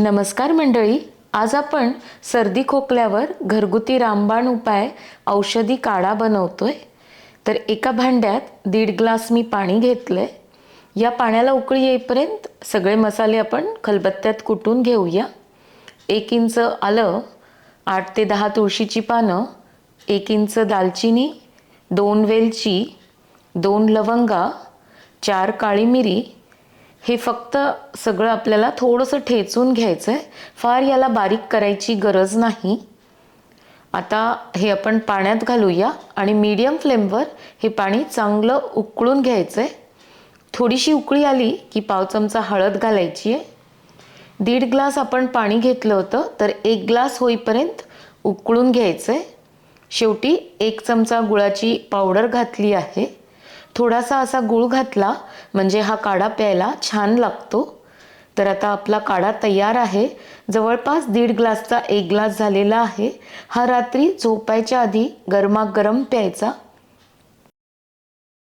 नमस्कार मंडळी आज आपण सर्दी खोकल्यावर घरगुती रामबाण उपाय औषधी काढा बनवतोय. तर एका भांड्यात दीड ग्लास मी पाणी घेतलंय. या पाण्याला उकळी येईपर्यंत सगळे मसाले आपण खलबत्त्यात कुटून घेऊया. एक इंच आलं आठ ते दहा तुळशीची पानं एक इंच दालचिनी दोन वेलची दोन लवंगा चार काळी मिरी हे फक्त सगळं आपल्याला थोडंसं ठेचून घ्यायचं आहे फार याला बारीक करायची गरज नाही. आता हे आपण पाण्यात घालूया आणि मीडियम फ्लेमवर हे पाणी चांगलं उकळून घ्यायचं आहे थोडीशी उकळी आली की पाव चमचा हळद घालायची आहे दीड ग्लास आपण पाणी घेतलं होतं तर एक ग्लास होईपर्यंत उकळून घ्यायचं आहे शेवटी एक चमचा गुळाची पावडर घातली आहे. थोडासा असा गुळ घातला म्हणजे हा काढा प्यायला छान लागतो. तर आता आपला काढा तयार आहे. जवळपास दीड ग्लासचा एक ग्लास झालेला आहे. हा रात्री झोपायच्या आधी गरमागरम प्यायचा.